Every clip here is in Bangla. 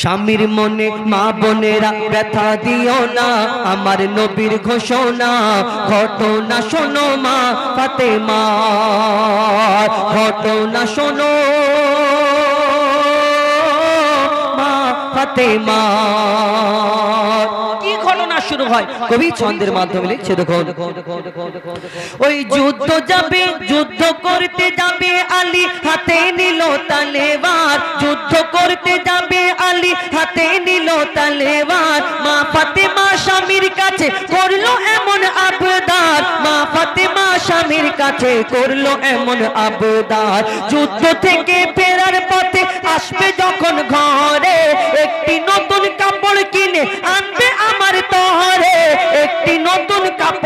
স্বামীর মনে, মা বোনেরা ব্যথা দিও না। আমার নবীর ঘোষণা, ঘটনা শোনো মা ফাতেমা, ঘটনা শোনো মা কি ঘটনা শুরু হয়? কবি ছন্দের মাধ্যমে ওই যুদ্ধ যাবে, যুদ্ধ করতে যাবে আলী, হাতে নিল তালেবার। যুদ্ধ করতে যাবে হাতে নিল তালেবার মা ফাতেমা স্বামীর কাছে করল এমন আবদার। মা ফাতেমা স্বামীর কাছে করল এমন আবদার। যুদ্ধ থেকে ফেরার পথে আসবে যখন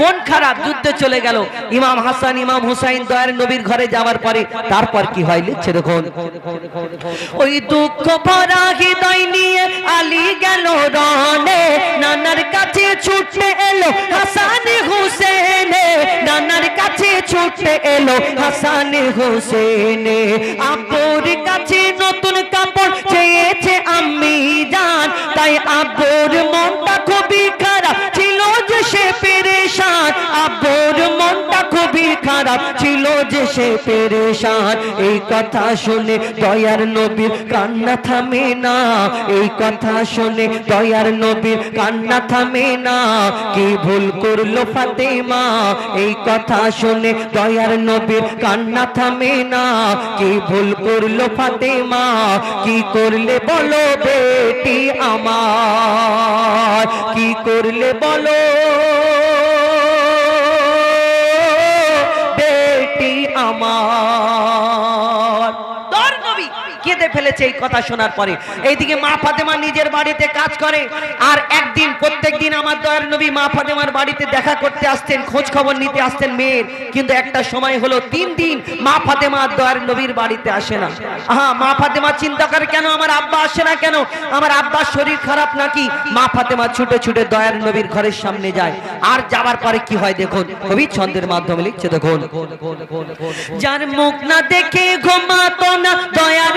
মন খারাপ, যুদ্ধে চলে গেল। ইমাম হাসান, ইমাম হুসাইন দয়ার নবীর ঘরে যাওয়ার পরে তারপর কি হয় লিখছে দেখুন। ওই দুঃখ ভরা হৃদয় নিয়ে আলী গেল রনে নানার কাছে ছুটে এলো হাসান হুসেনে, নানার কাছে ছুটে এলো হাসান হুসেনে। আপুর কাছে নতুন কাপড় চেয়েছে আমি জান, তাই আব্বুর মনটা খুবই খারাপ। ছিল যে সে পেরেশান। এই কথা শুনে দয়ার নবীর কান্না থামে না। এই কথা শুনে দয়ার নবীর কান্না থামে না। কি ভুল করল ফাতেমা? এই কথা শুনে দয়ার নবীর কান্না থামে না। কি ভুল করল ফাতেমা? কি করলে বলো বেটি আমার? কি করলে বলো ফেলেছে এই কথা শোনার পরে। এইদিকে মা ফাতেমা নিজের বাড়িতে কাজ করে আর একদিন প্রত্যেক দিন আমার দয়ার নবী মা ফাতেমার বাড়িতে দেখা করতে আসতেন খোঁজ খবর নিতে আসতেন মেয়ের। কিন্তু একটা সময় হলো তিন দিন মা ফাতেমা দয়ার নবীর বাড়িতে আসে না। হ্যাঁ মা ফাতেমা চিন্তা করে কেন আমার আব্বা আসে না কেন? আমার আব্বার শরীর খারাপ নাকি? মা ফাতেমা ছুটে ছুটে দয়ার নবীর ঘরের সামনে যায়। আর যাবার পরে কি হয় দেখুন কবি ছন্দের মাধ্যমে লিখছে দেখুন। যার মুখ না দেখে ঘুমাতো না দয়ার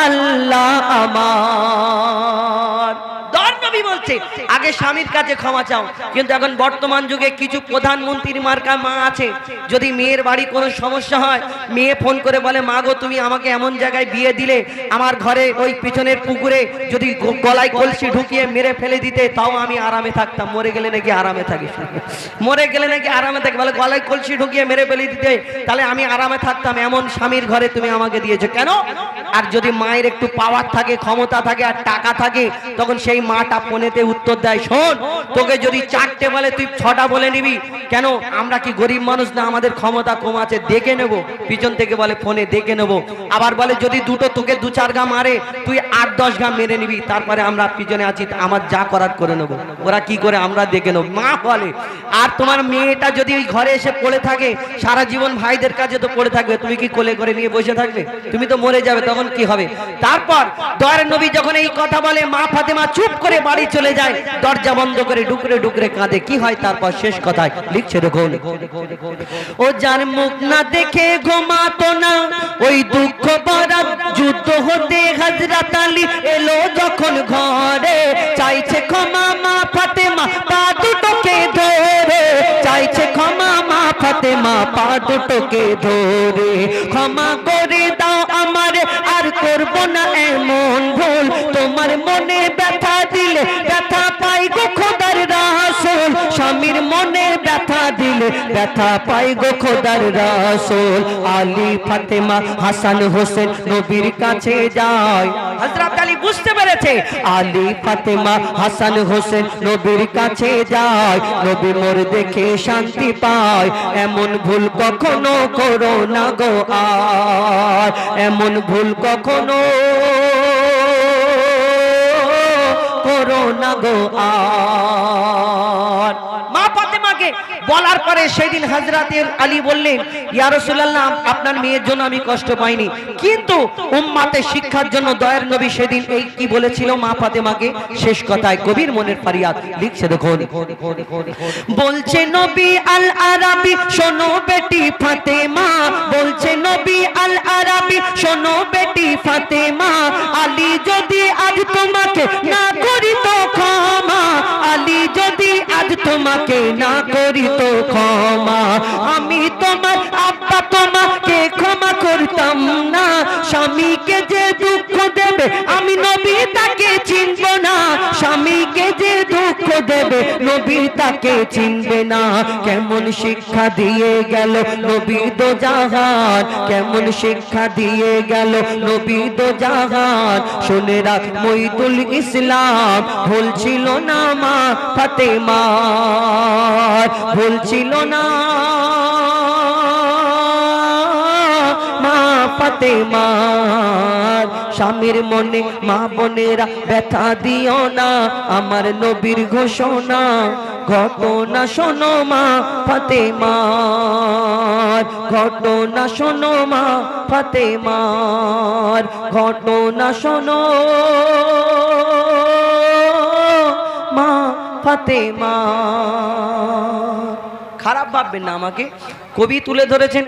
আল্লাহ আমার। দর নবী বলছে আগে স্বামীর কাছে ক্ষমা চাও। কিন্তু এখন বর্তমান যুগে কিছু প্রধানমন্ত্রীর মার্কা মা আছে। যদি মেয়ের বাড়ি কোনো সমস্যা হয়, মেয়ে ফোন করে বলে, মা গো, তুমি আমাকে এমন জায়গায় বিয়ে দিলে, আমার ঘরে ওই পিছনের পুকুরে যদি গলায় কলসি ঢুকিয়ে মেরে ফেলে দিতে, তাও আমি আরামে থাকতাম। মরে গেলে নাকি আরামে থাকি মরে গেলে নাকি আরামে থাকি বলে, গলায় কলসি ঢুকিয়ে মেরে ফেলে দিতে, তাহলে আমি আরামে থাকতাম। এমন স্বামীর ঘরে তুমি আমাকে দিয়েছ। কেন? আর যদি মায়ের একটু পাওয়ার থাকে, ক্ষমতা থাকে, আর টাকা থাকে, তখন সেই মাটা ফোনেতে উত্তর দেয় শোন, তোকে যদি চারটে বলে তুই ছটা বলে নিবি, কেন আমরা কি গরিব মানুষ না আমাদের ক্ষমতা কম আছে, দেখে নেব। পিছন থেকে বলে ফোনে দেখে নেব। আবার বলে যদি দুটো তোকে দু চার গা মারে, তুই আট, দশ গা মেরে নিবি, তারপরে আমরা পিছনে আছি আমার যা করার করে নেব। ওরা কি করে, আমরা দেখে নেব। মা বলে, আর তোমার মেয়েটা যদি ওই ঘরে এসে পড়ে থাকে, সারা জীবন ভাইদের কাছে তো পড়ে থাকবে, তুমি কি কোলে করে নিয়ে বসে থাকবে? তুমি তো মরে যাবে, তখন কি হবে? তারপর দয়ার নবী যখন এই কথা বলে, মা ফাতেমা চুপ করে বাড়ি চলে যায় দরজা বন্ধ করে ডুকরে ডুকরে কাঁদে। কি হয় তারপর শেষ কথায়? লিখছে, দেখুন, ও যার মুখ না দেখে ঘুমাতো না, ওই দুঃখ ভরা যুদ্ধ হতে হাজরাত আলী এলো যখন ঘরে। চাইছে ক্ষমা মা ফাতেমা, পা দুটোকে ধরে। চাইছে ক্ষমা মা ফাতেমা, পা দুটোকে ধরে। ক্ষমা করে দাও আমার, আর করব না এমন ভুল। তোমার মনে ব্যথা দিলে দিলে ব্যথা পাই গো খোদার রাসূল। আলী ফাতেমা হাসান হোসেন নবীর কাছে যায় হযরত আলী বুঝতে পেরেছে। আলী ফাতেমা হাসান হোসেন নবীর কাছে যায় নবী মোর দেখে শান্তি পায় এমন ভুল কখনো করো না গো আর। এমন ভুল কখনো করো না গো আর। বলার পরে সেদিন হযরতের আলী বললেন, ইয়া রাসূলুল্লাহ, আপনার মেয়ের জন্য আমি কষ্ট পাইনি। কিন্তু উম্মাতে শিক্ষার জন্য দয়ার নবী সেদিন এই কি বলেছিল মা ফাতেমাকে? শেষ কথায় কবির মনের ফারিয়াদ লিখছে দেখুন। বলছে, নবী আল আরাবি শোনো বেটি ফাতেমা। বলছে, নবী আল আরাবি শোনো বেটি ফাতেমা। আলী যদি আজ তোমাকে না করি তোমাকে না করি তো ক্ষমা। আমি তোমার আব্বা তোমাকে ক্ষমা করতাম না। স্বামীকে যে দুঃখ দেবে, আমি নবী তাকে চিনব না। স্বামীকে যে দুঃখ দেবে, নবী তাকে চিনবে না। কেমন শিক্ষা দিয়ে গেল নবী দো জাহান। কেমন শিক্ষা দিয়ে গেল নবী দো জাহান। শুনে রাখ মইদুল ইসলাম, ভুল ছিল না মা ফাতেমা। ভুল ছিল না ফাতেমার স্বামীর মনে, মা বোনেরা ব্যথা দিও না। আমার নবীর ঘোষণা, ঘটনা শোনো মা ফাতেমার ঘটনা শোনো মা ফাতেমার ঘটনা শোনো মা ফাতেমা। খারাপ ভাববেন না আমাকে। কবি তুলে ধরেছেন